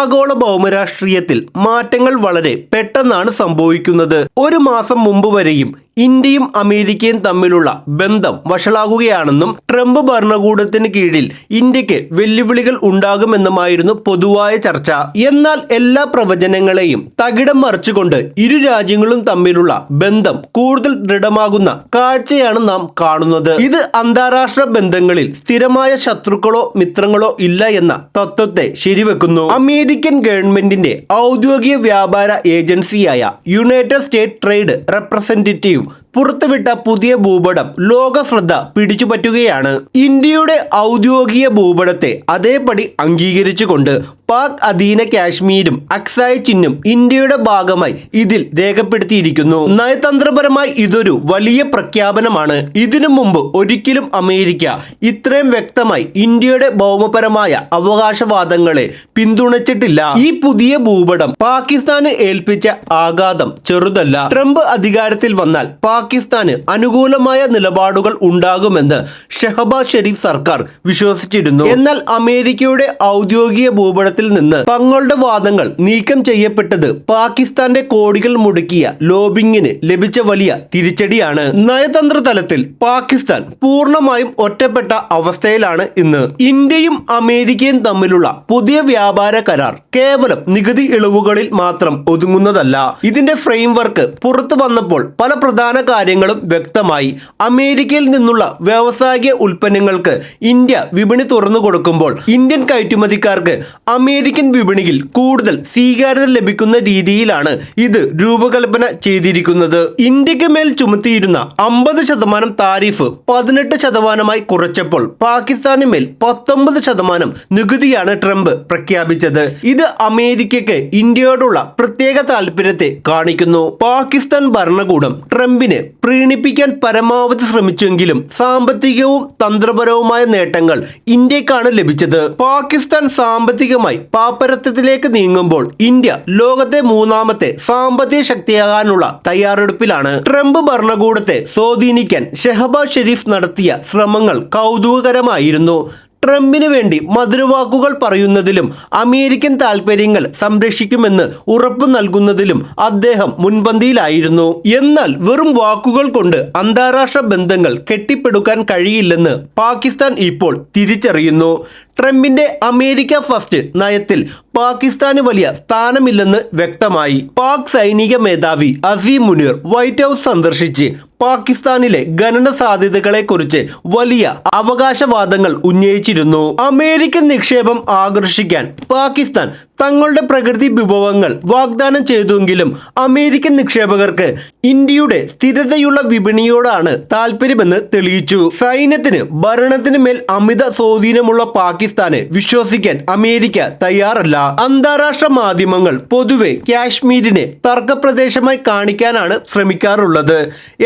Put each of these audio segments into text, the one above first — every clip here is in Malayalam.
ആഗോള ഭൗമരാഷ്ട്രീയത്തിൽ മാറ്റങ്ങൾ വളരെ പെട്ടെന്നാണ് സംഭവിക്കുന്നത്. ഒരു മാസം മുമ്പ് വരെയും ഇന്ത്യയും അമേരിക്കയും തമ്മിലുള്ള ബന്ധം വഷളാകുകയാണെന്നും ട്രംപ് ഭരണകൂടത്തിന് കീഴിൽ ഇന്ത്യയ്ക്ക് വെല്ലുവിളികൾ ഉണ്ടാകുമെന്നുമായിരുന്നു പൊതുവായ ചർച്ച. എന്നാൽ എല്ലാ പ്രവചനങ്ങളെയും തകിടം മറിച്ചുകൊണ്ട് ഇരു രാജ്യങ്ങളും തമ്മിലുള്ള ബന്ധം കൂടുതൽ ദൃഢമാകുന്ന കാഴ്ചയാണ് നാം കാണുന്നത്. ഇത് അന്താരാഷ്ട്ര ബന്ധങ്ങളിൽ സ്ഥിരമായ ശത്രുക്കളോ മിത്രങ്ങളോ ഇല്ല എന്ന തത്വത്തെ ശരിവെക്കുന്നു. അമേരിക്കൻ ഗവൺമെന്റിന്റെ ഔദ്യോഗിക വ്യാപാര ഏജൻസിയായ യുണൈറ്റഡ് സ്റ്റേറ്റ് ട്രേഡ് റെപ്രസെന്റേറ്റീവ് років പുറത്തുവിട്ട പുതിയ ഭൂപടം ലോക ശ്രദ്ധ പിടിച്ചുപറ്റുകയാണ്. ഇന്ത്യയുടെ ഔദ്യോഗിക ഭൂപടത്തെ അതേപടി അംഗീകരിച്ചുകൊണ്ട് പാക് അധീന കാശ്മീരും അക്സായ ചിഹ്നും ഇന്ത്യയുടെ ഭാഗമായി ഇതിൽ രേഖപ്പെടുത്തിയിരിക്കുന്നു. നയതന്ത്രപരമായി ഇതൊരു വലിയ പ്രഖ്യാപനമാണ്. ഇതിനു മുമ്പ് ഒരിക്കലും അമേരിക്ക ഇത്രയും വ്യക്തമായി ഇന്ത്യയുടെ ഭൗമപരമായ അവകാശവാദങ്ങളെ പിന്തുണച്ചിട്ടില്ല. ഈ പുതിയ ഭൂപടം പാകിസ്ഥാന് ഏൽപ്പിച്ച ആഘാതം ചെറുതല്ല. ട്രംപ് അധികാരത്തിൽ വന്നാൽ പാകിസ്ഥാന് അനുകൂലമായ നിലപാടുകൾ ഉണ്ടാകുമെന്ന് ഷെഹബാസ് ഷെരീഫ് സർക്കാർ വിശ്വസിച്ചിരുന്നു. എന്നാൽ അമേരിക്കയുടെ ഔദ്യോഗിക ഭൂപടത്തിൽ നിന്ന് തങ്ങളുടെ വാദങ്ങൾ നീക്കം ചെയ്യപ്പെട്ടത് പാകിസ്ഥാന്റെ കോടികൾ മുടക്കിയ ലോബിങ്ങിന് ലഭിച്ച വലിയ തിരിച്ചടിയാണ്. നയതന്ത്ര തലത്തിൽ പാകിസ്ഥാൻ പൂർണമായും ഒറ്റപ്പെട്ട അവസ്ഥയിലാണ് ഇന്ന്. ഇന്ത്യയും അമേരിക്കയും തമ്മിലുള്ള പുതിയ വ്യാപാര കരാർ കേവലം നികുതി ഇളവുകളിൽ മാത്രം ഒതുങ്ങുന്നതല്ല. ഇതിന്റെ ഫ്രെയിംവർക്ക് പുറത്തു വന്നപ്പോൾ പല പ്രധാന കാര്യങ്ങളും വ്യക്തമായി. അമേരിക്കയിൽ നിന്നുള്ള വ്യാവസായിക ഉൽപ്പന്നങ്ങൾക്ക് ഇന്ത്യ വിപണി തുറന്നു കൊടുക്കുമ്പോൾ ഇന്ത്യൻ കയറ്റുമതിക്കാർക്ക് അമേരിക്കൻ വിപണിയിൽ കൂടുതൽ സ്വീകാര്യത ലഭിക്കുന്ന രീതിയിലാണ് ഇത് രൂപകൽപ്പന ചെയ്തിരിക്കുന്നത്. ഇന്ത്യയ്ക്ക് മേൽ ചുമത്തിയിരുന്ന അമ്പത് ശതമാനം താരിഫ് പതിനെട്ട് ശതമാനമായി കുറച്ചപ്പോൾ പാകിസ്ഥാന് മേൽ പത്തൊമ്പത് ശതമാനം നികുതിയാണ് ട്രംപ് പ്രഖ്യാപിച്ചത്. ഇത് അമേരിക്കയ്ക്ക് ഇന്ത്യയോടുള്ള പ്രത്യേക താല്പര്യത്തെ കാണിക്കുന്നു. പാകിസ്ഥാൻ ഭരണകൂടം ട്രംപിനെ പ്രീണിപ്പിക്കാൻ പരമാവധി ശ്രമിച്ചെങ്കിലും സാമ്പത്തികവും തന്ത്രപരവുമായ നേട്ടങ്ങൾ ഇന്ത്യക്കാണ് ലഭിച്ചത്. പാകിസ്ഥാൻ സാമ്പത്തികമായി പാപ്പരത്വത്തിലേക്ക് നീങ്ങുമ്പോൾ ഇന്ത്യ ലോകത്തെ മൂന്നാമത്തെ സാമ്പത്തിക ശക്തിയാകാനുള്ള തയ്യാറെടുപ്പിലാണ്. ട്രംപ് ഭരണകൂടത്തെ സ്വാധീനിക്കാൻ ഷെഹബാസ് ഷെരീഫ് നടത്തിയ ശ്രമങ്ങൾ കൗതുകകരമായിരുന്നു. ട്രംപിന് വേണ്ടി മധുരവാക്കുകൾ പറയുന്നതിലും അമേരിക്കൻ താൽപ്പര്യങ്ങൾ സംരക്ഷിക്കുമെന്ന് ഉറപ്പു നൽകുന്നതിലും അദ്ദേഹം മുൻപന്തിയിലായിരുന്നു. എന്നാൽ വെറും വാക്കുകൾ കൊണ്ട് അന്താരാഷ്ട്ര ബന്ധങ്ങൾ കെട്ടിപ്പടുക്കാൻ കഴിയില്ലെന്ന് പാകിസ്ഥാൻ ഇപ്പോൾ തിരിച്ചറിയുന്നു. ട്രംപിന്റെ അമേരിക്ക ഫസ്റ്റ് നയത്തിൽ പാകിസ്ഥാന് വലിയ സ്ഥാനമില്ലെന്ന് വ്യക്തമായി. പാക് സൈനിക മേധാവി അസീം മുനീർ വൈറ്റ് ഹൗസ് സന്ദർശിച്ച് പാകിസ്ഥാനിലെ ഖനന സാധ്യതകളെക്കുറിച്ച് വലിയ അവകാശവാദങ്ങൾ ഉന്നയിച്ചിരുന്നു. അമേരിക്കൻ നിക്ഷേപം ആകർഷിക്കാൻ പാകിസ്ഥാൻ തങ്ങളുടെ പ്രകൃതി വിഭവങ്ങൾ വാഗ്ദാനം ചെയ്തുവെങ്കിലും അമേരിക്കൻ നിക്ഷേപകർക്ക് ഇന്ത്യയുടെ സ്ഥിരതയുള്ള വിപണിയോടാണ് താല്പര്യമെന്ന് തെളിയിച്ചു. സൈന്യത്തിന് ഭരണത്തിന് മേൽ അമിത സ്വാധീനമുള്ള പാകിസ്ഥാനെ വിശ്വസിക്കാൻ അമേരിക്ക തയ്യാറല്ല. അന്താരാഷ്ട്ര മാധ്യമങ്ങൾ പൊതുവെ കാശ്മീരിനെ തർക്കപ്രദേശമായി കാണിക്കാനാണ് ശ്രമിക്കാറുള്ളത്.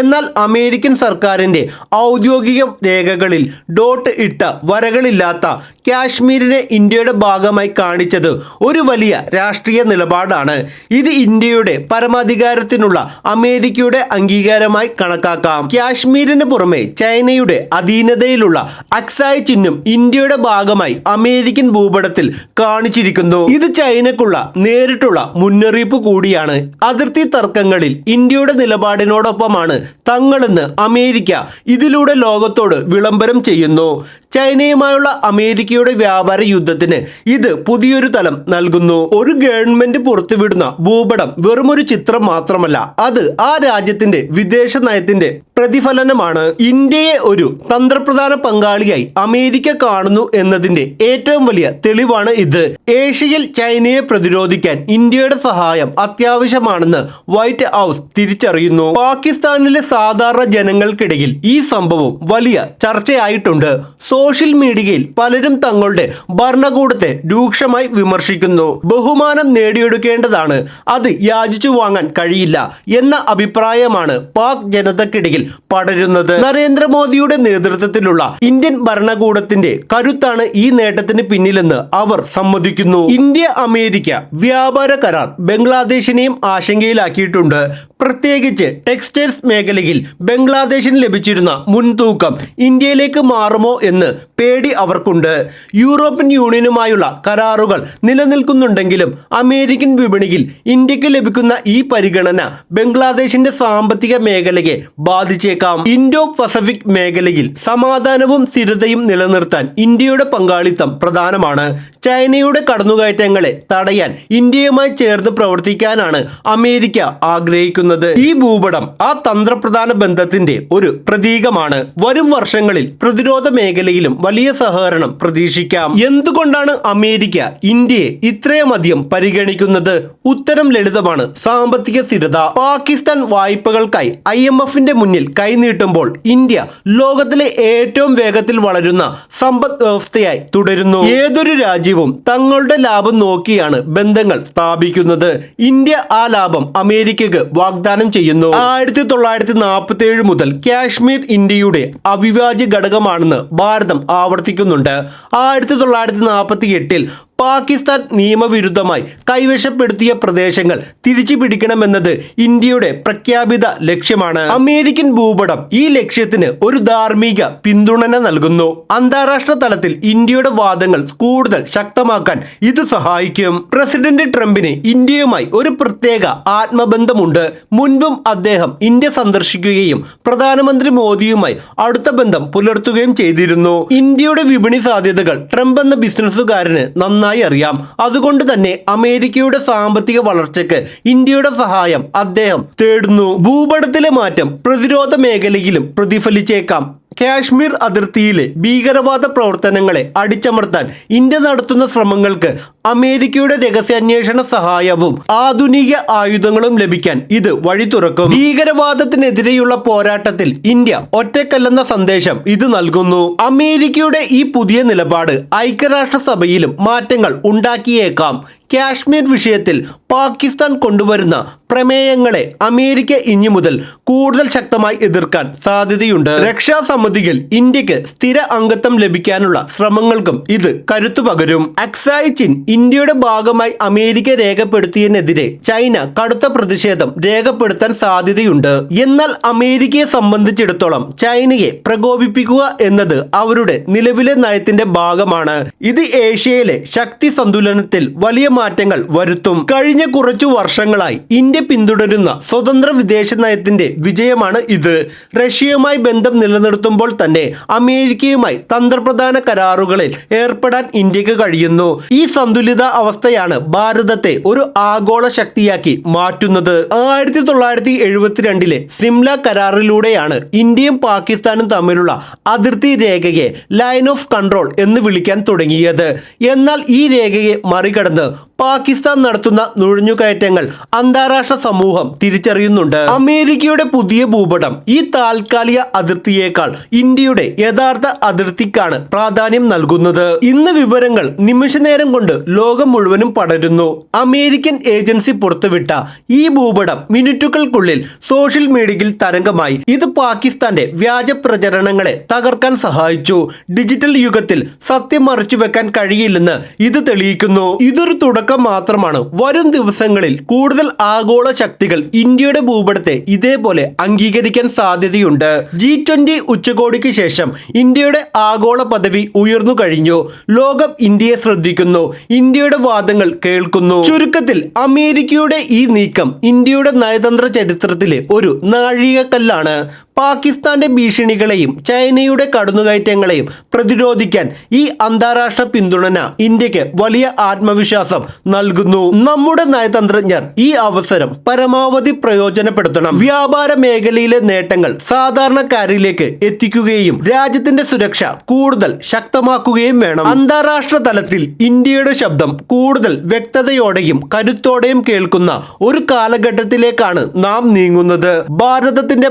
എന്നാൽ അമേരിക്കൻ സർക്കാരിന്റെ ഔദ്യോഗിക രേഖകളിൽ ഡോട്ട് ഇട്ട വരകളില്ലാത്ത കാശ്മീരിനെ ഇന്ത്യയുടെ ഭാഗമായി കാണിച്ചത് ഒരു വലിയ രാഷ്ട്രീയ നിലപാടാണ്. ഇത് ഇന്ത്യയുടെ പരമാധികാരത്തിനുള്ള അമേരിക്കയുടെ അംഗീകാരമായി കണക്കാക്കാം. കാശ്മീരിന് പുറമെ ചൈനയുടെ അധീനതയിലുള്ള അക്സായ് ചിഹ്നം ഇന്ത്യയുടെ ഭാഗമായി അമേരിക്കൻ ഭൂപടത്തിൽ കാണിച്ചിരിക്കുന്നു. ഇത് ചൈനക്കുള്ള നേരിട്ടുള്ള മുന്നറിയിപ്പ് കൂടിയാണ്. അതിർത്തി തർക്കങ്ങളിൽ ഇന്ത്യയുടെ നിലപാടിനോടൊപ്പമാണ് തങ്ങളെന്ന് അമേരിക്ക ഇതിലൂടെ ലോകത്തോട് വിളംബരം ചെയ്യുന്നു. ചൈനയുമായുള്ള അമേരിക്കയുടെ വ്യാപാര യുദ്ധത്തിന് ഇത് പുതിയൊരു തലം നൽകുന്നു. ഒരു ഗവൺമെന്റ് പുറത്തുവിടുന്ന ഭൂപടം വെറുമൊരു ചിത്രം മാത്രമല്ല. അത് ആ രാജ്യത്തിന്റെ വിദേശ നയത്തിന്റെ പ്രതിഫലനമാണ് ഇന്ത്യയെ ഒരു തന്ത്രപ്രധാന പങ്കാളിയായി അമേരിക്ക കാണുന്നു എന്നതിന്റെ ഏറ്റവും വലിയ തെളിവാണ് ഇത്. ഏഷ്യയിൽ ചൈനയെ പ്രതിരോധിക്കാൻ ഇന്ത്യയുടെ സഹായം അത്യാവശ്യമാണെന്ന് വൈറ്റ് ഹൗസ് തിരിച്ചറിയുന്നു. പാകിസ്ഥാനിലെ സാധാരണ ജനങ്ങൾക്കിടയിൽ ഈ സംഭവം വലിയ ചർച്ചയായിട്ടുണ്ട്. സോഷ്യൽ മീഡിയയിൽ പലരും തങ്ങളുടെ ഭരണകൂടത്തെ രൂക്ഷമായി വിമർശിക്കുന്നു. ബഹുമാനം നേടിയെടുക്കേണ്ടതാണ്. അത് യാചിച്ചു വാങ്ങാൻ കഴിയില്ല എന്ന അഭിപ്രായമാണ് പാക് ജനതക്കിടയിൽ പടരുന്നത്. നരേന്ദ്രമോദിയുടെ നേതൃത്വത്തിലുള്ള ഇന്ത്യൻ ഭരണകൂടത്തിന്റെ കരുത്താണ് ഈ നേട്ടത്തിന് പിന്നിലെന്ന് അവർ സമ്മതിക്കുന്നു. ഇന്ത്യ അമേരിക്ക വ്യാപാര കരാർ ബംഗ്ലാദേശിനെയും ആശങ്കയിലാക്കിയിട്ടുണ്ട്. പ്രത്യേകിച്ച് ടെക്സ്റ്റൈൽസ് മേഖലയിൽ ബംഗ്ലാദേശിന് ലഭിച്ചിരുന്ന മുൻതൂക്കം ഇന്ത്യയിലേക്ക് മാറുമോ എന്ന് പേടി അവർക്കുണ്ട്. യൂറോപ്യൻ യൂണിയനുമായുള്ള കരാറുകൾ നിലനിൽക്കുന്നുണ്ടെങ്കിലും അമേരിക്കൻ വിപണിയിൽ ഇന്ത്യയ്ക്ക് ലഭിക്കുന്ന ഈ പരിഗണന ബംഗ്ലാദേശിന്റെ സാമ്പത്തിക മേഖലയെ ബാധിച്ചേക്കാം. ഇൻഡോ പസഫിക് മേഖലയിൽ സമാധാനവും സ്ഥിരതയും നിലനിർത്താൻ ഇന്ത്യയുടെ പങ്കാളിത്തം പ്രധാനമാണ്. ചൈനയുടെ കടന്നുകയറ്റങ്ങളെ തടയാൻ ഇന്ത്യയുമായി ചേർന്ന് പ്രവർത്തിക്കാനാണ് അമേരിക്ക ആഗ്രഹിക്കുന്നത്. ഈ ഭൂപടം ആ തന്ത്രപ്രധാന ബന്ധത്തിന്റെ ഒരു പ്രതീകമാണ്. വരും വർഷങ്ങളിൽ പ്രതിരോധ മേഖലയിലും വലിയ സഹകരണം പ്രതീക്ഷിക്കാം. എന്തുകൊണ്ടാണ് അമേരിക്ക ഇന്ത്യയെ ഇത്രയുമധികം പരിഗണിക്കുന്നത്? ഉത്തരം ലളിതമാണ്. സാമ്പത്തിക സ്ഥിരത. പാകിസ്ഥാൻ വായ്പകൾക്കായി ഐ എം എഫിന്റെ മുന്നിൽ കൈനീട്ടുമ്പോൾ ഇന്ത്യ ലോകത്തിലെ ഏറ്റവും വേഗത്തിൽ വളരുന്ന സമ്പദ് വ്യവസ്ഥയായി തുടരുന്നു. ഏതൊരു രാജ്യവും തങ്ങളുടെ ലാഭം നോക്കിയാണ് ബന്ധങ്ങൾ സ്ഥാപിക്കുന്നത്. ഇന്ത്യ ആ ലാഭം അമേരിക്കക്ക് വാഗ്ദാനം ചെയ്യുന്നു. ആയിരത്തി തൊള്ളായിരത്തി നാൽപ്പത്തി ഏഴ് മുതൽ കാശ്മീർ ഇന്ത്യയുടെ അവിഭാജ്യ ഘടകമാണെന്ന് ഭാരതം ആവർത്തിക്കുന്നുണ്ട്. ആയിരത്തി തൊള്ളായിരത്തി നാൽപ്പത്തി എട്ടിൽ പാകിസ്ഥാൻ നിയമവിരുദ്ധമായി കൈവശപ്പെടുത്തിയ പ്രദേശങ്ങൾ തിരിച്ചു പിടിക്കണമെന്നത് ഇന്ത്യയുടെ പ്രഖ്യാപിത ലക്ഷ്യമാണ്. അമേരിക്കൻ ഭൂപടം ഈ ലക്ഷ്യത്തിന് ഒരു ധാർമ്മിക പിന്തുണ നൽകുന്നു. അന്താരാഷ്ട്ര തലത്തിൽ ഇന്ത്യയുടെ വാദങ്ങൾ കൂടുതൽ ശക്തമാക്കാൻ ഇത് സഹായിക്കും. പ്രസിഡന്റ് ട്രംപിന് ഇന്ത്യയുമായി ഒരു പ്രത്യേക ആത്മബന്ധമുണ്ട്. മുൻപും അദ്ദേഹം ഇന്ത്യ സന്ദർശിക്കുകയും പ്രധാനമന്ത്രി മോദിയുമായി അടുത്ത ബന്ധം പുലർത്തുകയും ചെയ്തിരുന്നു. ഇന്ത്യയുടെ വിപണി സാധ്യതകൾ ട്രംപ് എന്ന ബിസിനസ്സുകാരന് നന്നായി അറിയാം. അതുകൊണ്ട് തന്നെ അമേരിക്കയുടെ സാമ്പത്തിക വളർച്ചയ്ക്ക് ഇന്ത്യയുടെ സഹായം അദ്ദേഹം തേടുന്നു. ഭൂപടത്തിലെ മാറ്റം പ്രതിരോധ മേഖലയിലും പ്രതിഫലിച്ചേക്കാം. കാശ്മീർ അതിർത്തിയിലെ ഭീകരവാദ പ്രവർത്തനങ്ങളെ അടിച്ചമർത്താൻ ഇന്ത്യ നടത്തുന്ന ശ്രമങ്ങൾക്ക് അമേരിക്കയുടെ രഹസ്യാന്വേഷണ സഹായവും ആധുനിക ആയുധങ്ങളും ലഭിക്കാൻ ഇത് വഴി തുറക്കും ഭീകരവാദത്തിനെതിരെയുള്ള പോരാട്ടത്തിൽ ഇന്ത്യ ഒറ്റക്കല്ലെന്ന സന്ദേശം ഇത് നൽകുന്നു. അമേരിക്കയുടെ ഈ പുതിയ നിലപാട് ഐക്യരാഷ്ട്രസഭയിലും മാറ്റങ്ങൾ ഉണ്ടാക്കിയേക്കാം. കാശ്മീർ വിഷയത്തിൽ പാകിസ്ഥാൻ കൊണ്ടുവരുന്ന പ്രമേയങ്ങളെ അമേരിക്ക ഇനി മുതൽ കൂടുതൽ ശക്തമായി എതിർക്കാൻ സാധ്യതയുണ്ട്. രക്ഷാസമിതിയിൽ ഇന്ത്യയ്ക്ക് സ്ഥിര അംഗത്വം ലഭിക്കാനുള്ള ശ്രമങ്ങൾക്കും ഇത് കരുത്തു പകരും അക്സായ് ചിൻ ഇന്ത്യയുടെ ഭാഗമായി അമേരിക്ക രേഖപ്പെടുത്തിയതിനെതിരെ ചൈന കടുത്ത പ്രതിഷേധം രേഖപ്പെടുത്താൻ സാധ്യതയുണ്ട്. എന്നാൽ അമേരിക്കയെ സംബന്ധിച്ചിടത്തോളം ചൈനയെ പ്രകോപിപ്പിക്കുക എന്നത് അവരുടെ നിലവിലെ നയത്തിന്റെ ഭാഗമാണ്. ഇത് ഏഷ്യയിലെ ശക്തി സന്തുലനത്തിൽ വലിയ മാറ്റങ്ങൾ വരുത്തും. കഴിഞ്ഞ കുറച്ചു വർഷങ്ങളായി ഇന്ത്യ പിന്തുടരുന്ന സ്വതന്ത്ര വിദേശ നയത്തിന്റെ വിജയമാണ് ഇത്. റഷ്യയുമായി ബന്ധം നിലനിർത്തുമ്പോൾ തന്നെ അമേരിക്കയുമായി തന്ത്രപ്രധാന കരാറുകളിൽ ഏർപ്പെടാൻ ഇന്ത്യയ്ക്ക് കഴിയുന്നു. ഈ സന്തുലിത അവസ്ഥയാണ് ഭാരതത്തെ ഒരു ആഗോള ശക്തിയാക്കി മാറ്റുന്നത്. ആയിരത്തി തൊള്ളായിരത്തി എഴുപത്തിരണ്ടിലെ സിംല കരാറിലൂടെയാണ് ഇന്ത്യയും പാകിസ്ഥാനും തമ്മിലുള്ള അതിർത്തി രേഖയെ ലൈൻ ഓഫ് കൺട്രോൾ എന്ന് വിളിക്കാൻ തുടങ്ങിയത്. എന്നാൽ ഈ രേഖയെ മറികടന്ന് പാകിസ്ഥാൻ നടത്തുന്ന നുഴഞ്ഞുകയറ്റങ്ങൾ അന്താരാഷ്ട്ര സമൂഹം തിരിച്ചറിയുന്നുണ്ട്. അമേരിക്കയുടെ പുതിയ ഭൂപടം ഈ താൽക്കാലിക അതിർത്തിയേക്കാൾ ഇന്ത്യയുടെ യഥാർത്ഥ അതിർത്തിക്കാണ് പ്രാധാന്യം നൽകുന്നത്. ഇന്ന് വിവരങ്ങൾ നിമിഷനേരം കൊണ്ട് ലോകം മുഴുവനും പടരുന്നു. അമേരിക്കൻ ഏജൻസി പുറത്തുവിട്ട ഈ ഭൂപടം മിനിറ്റുകൾക്കുള്ളിൽ സോഷ്യൽ മീഡിയയിൽ തരംഗമായി. ഇത് പാകിസ്ഥാന്റെ വ്യാജ പ്രചരണങ്ങളെ തകർക്കാൻ സഹായിച്ചു. ഡിജിറ്റൽ യുഗത്തിൽ സത്യം മറച്ചുവെക്കാൻ കഴിയില്ലെന്ന് ഇത് തെളിയിക്കുന്നു. ഇതൊരു തുടക്കം മാത്രമാണ്. വരും ദിവസങ്ങളിൽ കൂടുതൽ ആഗോള ശക്തികൾ ഇന്ത്യയുടെ ഭൂപടത്തെ ഇതേപോലെ അംഗീകരിക്കാൻ സാധ്യതയുണ്ട്. ജി ട്വന്റി ഉച്ചകോടിക്ക് ശേഷം ഇന്ത്യയുടെ ആഗോള പദവി ഉയർന്നു കഴിഞ്ഞു. ലോകം ഇന്ത്യയെ ശ്രദ്ധിക്കുന്നു. ഇന്ത്യയുടെ വാദങ്ങൾ കേൾക്കുന്നു. ചുരുക്കത്തിൽ അമേരിക്കയുടെ ഈ നീക്കം ഇന്ത്യയുടെ നയതന്ത്ര ചരിത്രത്തിലെ ഒരു നാഴികക്കല്ലാണ്. പാകിസ്ഥാന്റെ ഭീഷണികളെയും ചൈനയുടെ കടന്നുകയറ്റങ്ങളെയും പ്രതിരോധിക്കാൻ ഈ അന്താരാഷ്ട്ര പിന്തുണന ഇന്ത്യയ്ക്ക് വലിയ ആത്മവിശ്വാസം നൽകുന്നു. നമ്മുടെ നയതന്ത്രജ്ഞർ ഈ അവസരം പരമാവധി പ്രയോജനപ്പെടുത്തണം. വ്യാപാര മേഖലയിലെ നേട്ടങ്ങൾ സാധാരണക്കാരിലേക്ക് എത്തിക്കുകയും രാജ്യത്തിന്റെ സുരക്ഷ കൂടുതൽ ശക്തമാക്കുകയും വേണം. അന്താരാഷ്ട്ര തലത്തിൽ ഇന്ത്യയുടെ ശബ്ദം കൂടുതൽ വ്യക്തതയോടെയും കരുത്തോടെയും കേൾക്കുന്ന ഒരു കാലഘട്ടത്തിലേക്കാണ് നാം നീങ്ങുന്നത്. ഭാരതത്തിന്റെ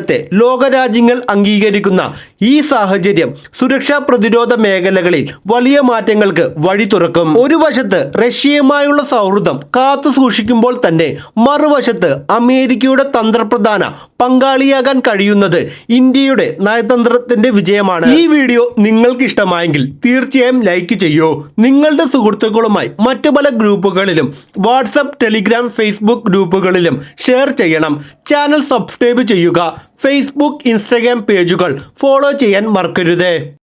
പരമാധികാരത്തെ ലോകരാജ്യങ്ങൾ അംഗീകരിക്കുന്ന ഈ സാഹചര്യം സുരക്ഷാ പ്രതിരോധ മേഖലകളിൽ വലിയ മാറ്റങ്ങൾക്ക് വഴി തുറക്കും. ഒരു വശത്ത് റഷ്യയുമായുള്ള സൗഹൃദം കാത്തു സൂക്ഷിക്കുമ്പോൾ തന്നെ മറുവശത്ത് അമേരിക്കയുടെ തന്ത്രപ്രധാന പങ്കാളിയാകാൻ കഴിയുന്നത് ഇന്ത്യയുടെ നയതന്ത്രത്തിന്റെ വിജയമാണ്. ഈ വീഡിയോ നിങ്ങൾക്ക് ഇഷ്ടമായെങ്കിൽ തീർച്ചയായും ലൈക്ക് ചെയ്യൂ. നിങ്ങളുടെ സുഹൃത്തുക്കളുമായി മറ്റു പല ഗ്രൂപ്പുകളിലും വാട്സപ്പ് ടെലിഗ്രാം ഫേസ്ബുക്ക് ഗ്രൂപ്പുകളിലും ഷെയർ ചെയ്യണം. ചാനൽ സബ്സ്ക്രൈബ് ചെയ്യുക. ഫേസ്ബുക്ക് ഇൻസ്റ്റഗ്രാം പേജുകൾ ഫോളോ ചെയ്യാൻ മറക്കരുത്.